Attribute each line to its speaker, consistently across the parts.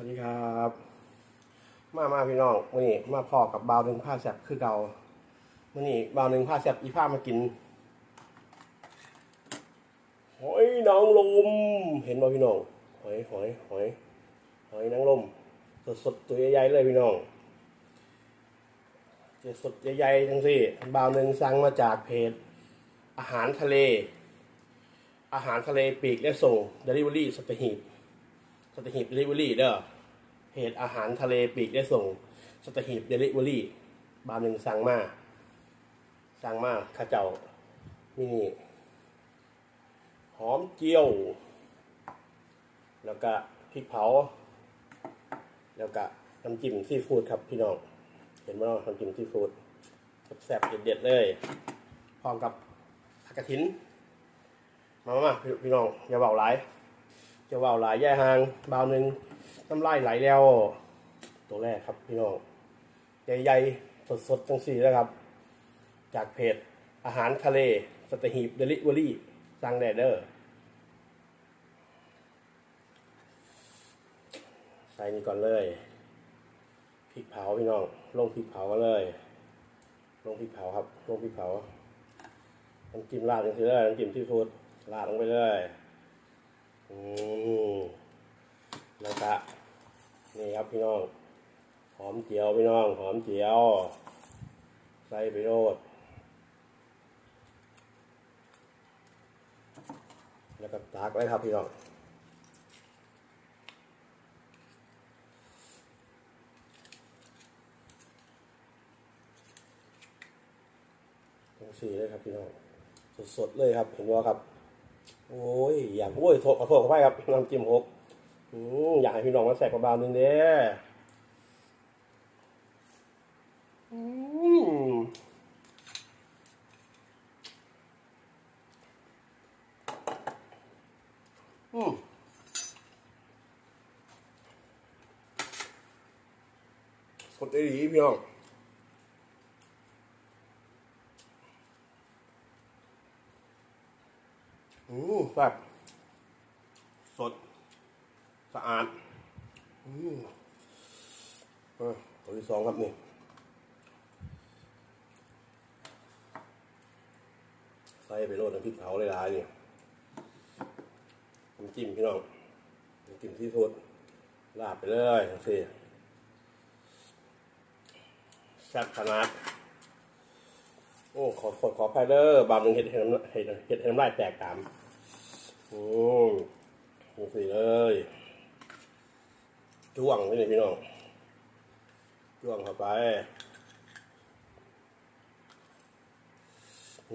Speaker 1: วัสดีครับ มามาพี่น้องมื่อนี้มาพอกับบาวหนึ่งผ้าแซบคือเก่ามื่อนี้บาวหนึ่งผ้าแซบอีผ้ามากินหอยนางรมเห็นบ่พี่น้องหอยหอยหอยหอยนางรมสดสดตัวใหญ่ๆเลยพี่น้องจะสดใหญ่ๆทั้งสี่บาวหนึ่งสั่งมาจากเพจอาหารทะเล อาหารทะเลปีกและส่งเดลิเวอรี่สตหีบ สตหีบเดลิเวอรี่เด้อเพจอาหารทะเลปีกได้ส่งสตหีบเดลิเวอรี่ บานหนึ่งสั่งมาสั่งมาข้าเจ้านี่หอมเจียว แล้วก็พริกเผา แล้วก็น้ำจิ้มซีฟู้ดครับพี่น้อง เห็นไหมเนาะน้ำจิ้มซีฟู้ดแซ่บๆเด็ดๆเลยพร้อมกับผักกระถิน มามามาพพี่น้องอย่าเบาหลาย จะว่าวหลายแย่หางบาวหนึ่งน้ำลายไหลแล้ว ตัวแรกครับพี่น้องใหญ่ๆสดๆจังสี่นะครับ จากเพจอาหารทะเลสตหีบเดลิเวอรี่สั่งแดเดอร์ใส่นี่ก่อนเลยพริกเผาพี่น้องลงพริกเผากันเลย ลงพริกเผาครับ ลงพริกเผาน้ำจิ้มราดจังสิเลยน้ำจิ้มซีฟู้ดราดลงไปเลย อืมแล้วก็นี่ครับพี่น้อง หอมเจียวพี่น้อง หอมเจียว ใส่ไปโรดแล้วก็ตากไว้ครับพี่น้องทั้งสีเลยครับพี่น้องสดๆเลยครับเห็นว่าครับ โอ้ยอยากโอ้ยโทษขอโทษขอไปครับน้ำจิ้มหกอืมอยากให้พี่น้องมาแสกกระบาลนึงเด้อืมอืมสดได้ดีพี่น้อง อืม แบบสด สะอาด อืมอะตัวที่สองครับนี่ใส่ไปโรดน้ำพริกเผาเลยลายๆนี่น้ำจิ้มพี่น้องน้ำจิ้มที่สุดลาดไปเลยทั้งสี่แซ่บขนาด โอ้ ขอขอขอไปเด้อบางหนึ่งเห็ดเห็ดน้ำเห็ดเห็ดเห็ดน้ำลายแตกตามโอ้ดูสิเลยจ้วงนี่พี่น้องจ้วงเข้าไป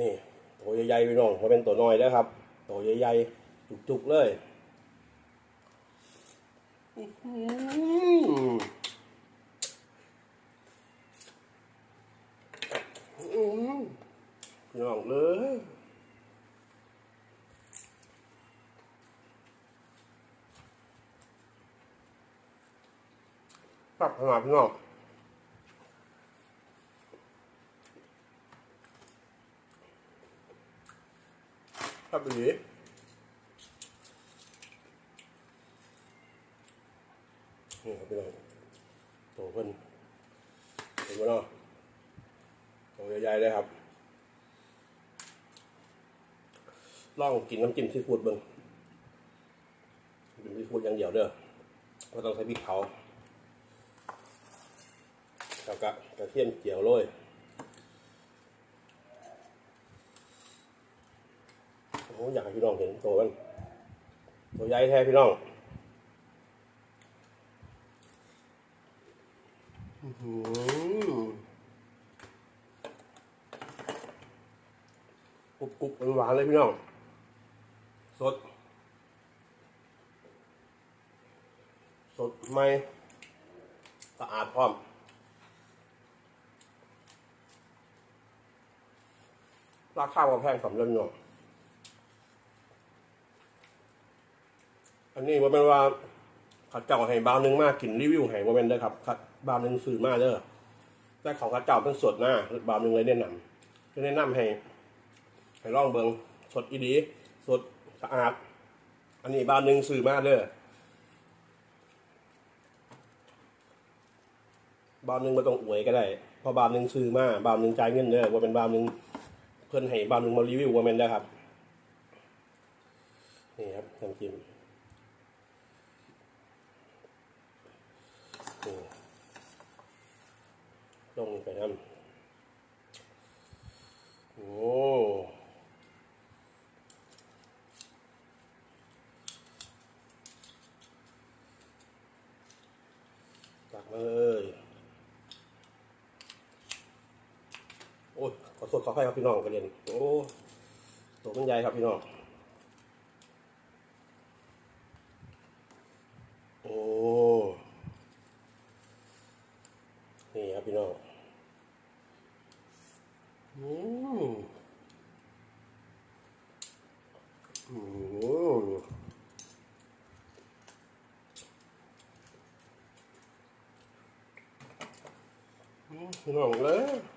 Speaker 1: นี่ตัวใหญ่ๆพี่น้องเขาเป็นตัวน้อยแล้วครับตัวใหญ่ๆจุกๆเลยอื้อหืออื้อหือพี่น้องเลย ปรับขนาดพี่น้องปรับดีนี่ครับพี่น้องโตเพิ่นเห็นไหมเนาะโตใหญ่ๆเลยครับลองกินน้ำจิ้มซีฟู้ดเบิ่งเป็นซีฟู้ดอย่างเดียวเด้อก็ต้องใช้พริกเผา แล้วก็กระเทียมเจียวโรยโอ้อยากให้พี่น้องเห็นตัวมันตัวใหญ่แท้พี่น้องอือหือกรุบกรุบหวานเลยพี่น้อง สด สดใหม่สะอาดพร้อม ราคาก็แพงสำเร็จเนาะอันนี้ว่าเป็นว่าเขาเจ้าให้บาวหนึงมากกินรีวิวให้ว่าเป็นเด้อครับครับบาวหนึงซื้อมาเด้อแต่ของเขาเจ้าเป็นสดนะบาวหนึงเลยแนะนำเลยแนะนำให้ให้ลองเบิงสดอีดี สดสะอาด อันนี้บานหนึ่งซื้อมาเด้อบาวหนึงมาต้องอวยก็ได้เพอบาวหนึงซื้อมาบาวหนึงจ่ายเงินเด้อว่าเป็นบาวหนึง เพื่อนให้บาวหนึงมารีวิวว่าแมนได้ครับ นี่ครับน้ำจิ้มนี่ลงไปน้ำโอ้ตักมาเลยโอ้ยขอโทษขอภัยครับพี่น้องกระเด็นโอ้ตัวมันใหญ่ครับพี่น้องโอ้นี่ครับพี่น้องอืมอือืมพี่น้องเลย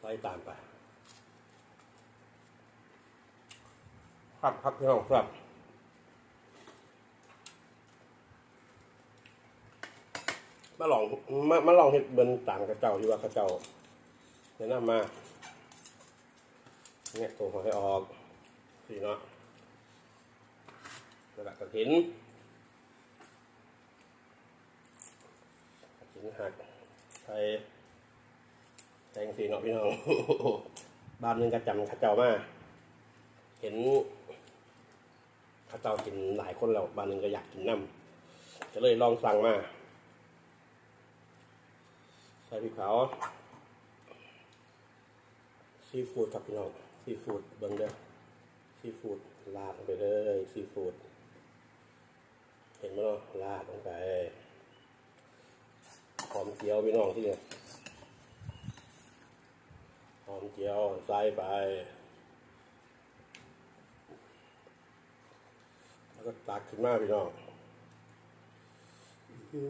Speaker 1: ไล่ตามไป ครับครับพี่น้องครับมาลองมามาลองเห็ดเบินต่างกระเจ้าอยู่ว่ากระเจ้าแนะนำมาเนี่ยตัวหัวให้ออกสีเนาะแล้วก็กระถินกระถินหักใส่แตงสีเนาะพี่น้อง บ้านนึงกระจำกระเจ้ามาเห็น ข้าเจ้ากินหลายคนแล้วบางหนึ่งก็อยากกินน้ำก็เลยลองสั่งมาใส่พริกเผาซีฟู้ดครับพี่น้องซีฟู้ดเบิ้งเด้อซีฟู้ดลาดลงไปเลยซีฟู้ดเห็นไหมเนาะลาดลงไปหอมเจียวพี่น้องที่เนี่ยหอมเจียวใส่ไป แล้ว ก็ตักขึ้นมาพี่น้องโอ้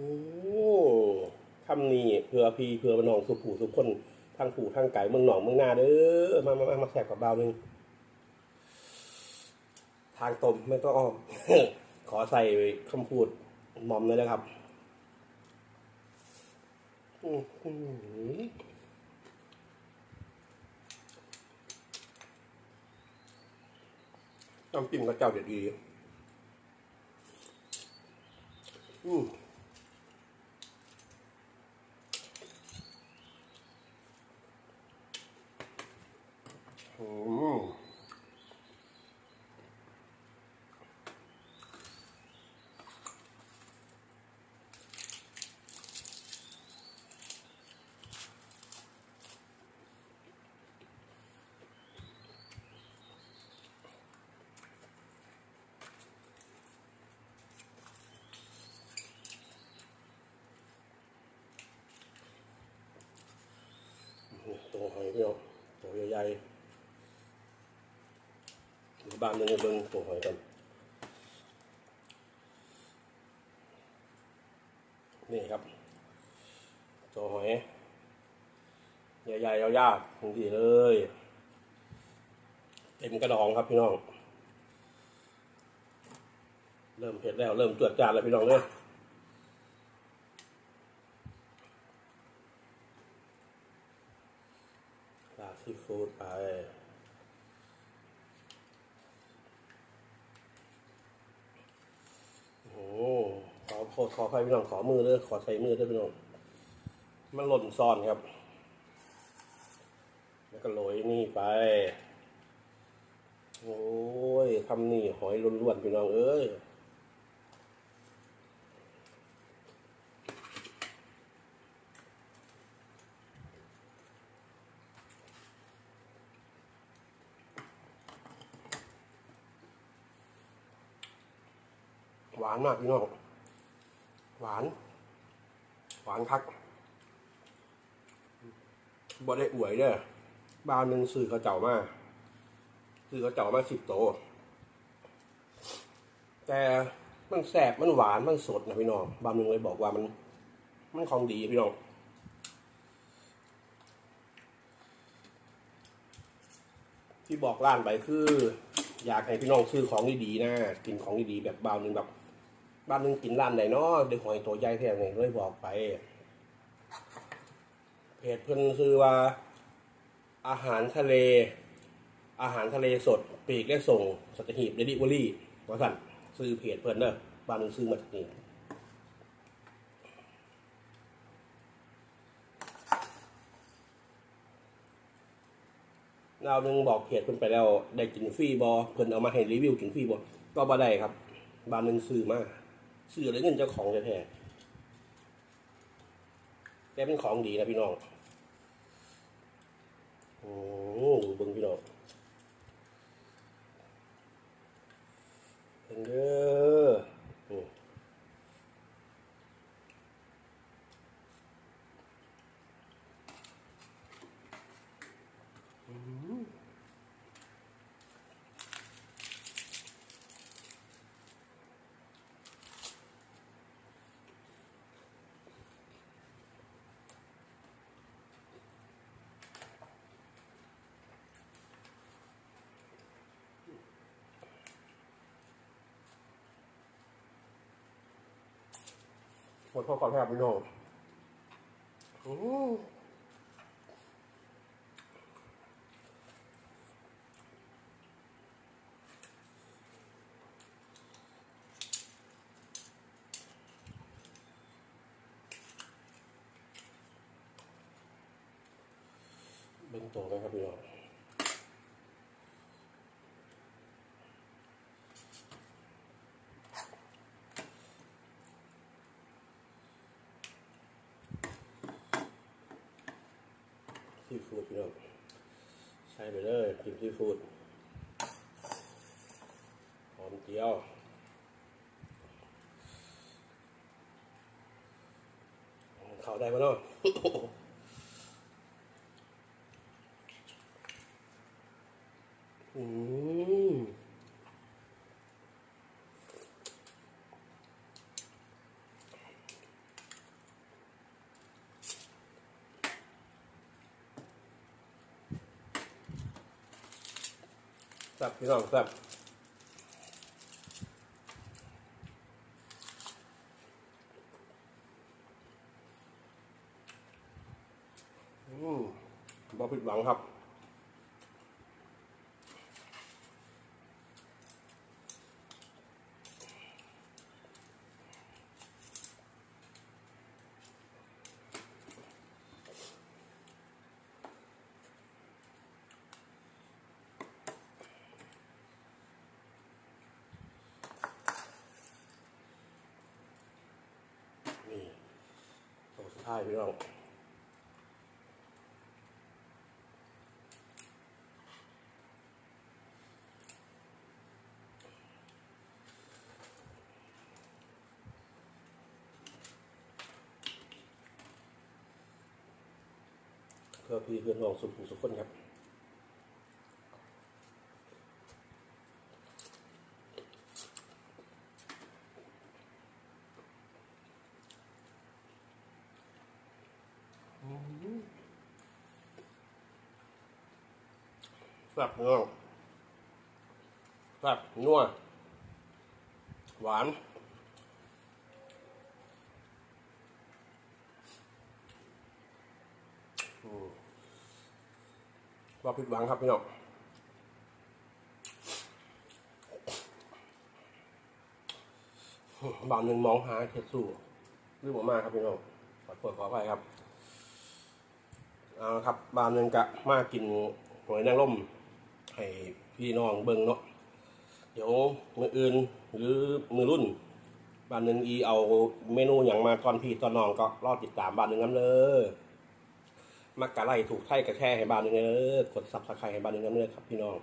Speaker 1: คำนี้เพื่อพี่เพื่อน้องสุผูสุคนทางผูทางไก่เมืองหนองเมืองนาเด้อมามามามาแสบกับเบาหนึ่งทางตมไม่ต้องอ้อม ขอใส่คำพูดมอมเลยนะครับอื้อหือต้องจิ้มกับเจ้าเด็ดดี อืมอืมตัวหอยพี่น้องตัวใหญ่ๆอยู่ บ้านนึงในเบิ้งตัวหอยกันนี่ครับ ตัวหอย ใหญ่ๆยาวๆทังทีเลย เต็มกระดองครับพี่น้อง เริ่มเผ็ดแล้ว เริ่มจวดจานแล้วพี่น้องเลยลาซีฟู้ดไป โอ้โห ขอขอใครพี่น้องขอมือเลยขอใส่มือด้วยพี่น้องมันหล่นซ่อนครับ แล้วก็โรยนี่ไป โอ้ยคำนี่หอยล้วนๆพี่น้องเอ้ยหวานมากพี่น้อง หวาน หวานคักบ่ได้อวยเด้อบ้านหนึ่งซื้อเขาวเจ้ามาซื้อเขาวเจ้ามาสิบโต แต่มันแสบมันหวานมันสดนะพี่น้องบางหนึ่งเลยบอกว่ามัน มันของดีพี่น้องที่บอกร้านไปคือ อยากให้พี่น้องซื้อของดีๆนะกินของดีๆแบบบาวหนึ่งแบบ บ้านหนึงกินร้านไหนเนาะเด็กหอยตัวใหญ่แท้นี่เลยบอกไป เพจเพิ่นชื่อว่า อาหารทะเล อาหารทะเลสด ปีกและส่งสัตหีบเดลิเวอรี่ว่าสั่นซื้อเพจเพิ่นเด้อบ้านหนึงซื้อมาจากนี่ดาวหนึงบอกเพจเพิ่นไปแล้ว ได้กินฟรีบอเพิ่นเอามาให้รีวิวกินฟรีบอก็บ่ได้ครับบ้านหนึงซื้อมา ซื้อเลยเงินเจ้าของแท้ๆแต่เป็นของดีนะพี่น้อง โอ้เบิ่งพี่น้องเบิ่งเด้อมอืม หมดข้อความแทบพี่น้องอืมเบิ่งโตไหมครับพี่น้องซี ฟู้ดพี่น้องใช่ไปเลยกินซีฟู้ดหอมเจียวเขาได้ปะเนาะอืม แซ่บพี่น้องแซ่บอืมบ่ผิดหวังครับ นี่ตัวสุดท้าย พี่น้องเพื่อพี่เพื่อนน้องสุขุสุขคนครับ แซ่บเนาะแซ่บนัวหวาน ว่าผิดหวังครับพี่น้องบางหนึ่งมองหาเห็ดสู้รื่องผมมากครับพี่น้องขอโทษขออภัยครับเอาครับบานหนึ่งกะมากินหอยนางรม ให้พี่น้องเบิ่งเนาะเดี๋ยวมืออื่นหรือมือรุ่นบ้านหนึ่งอีเอาเมนูอย่างมาตอนพี่ตอนน้องก็รอติดตามบ้านหนึ่งน้ำเลยมักกะไล่ถูกไทยกระแช่ให้บ้านหนึ่งเลยกดซับสไครต์ให้บ้านหนึ่งน้ำเลยครับพี่น้อง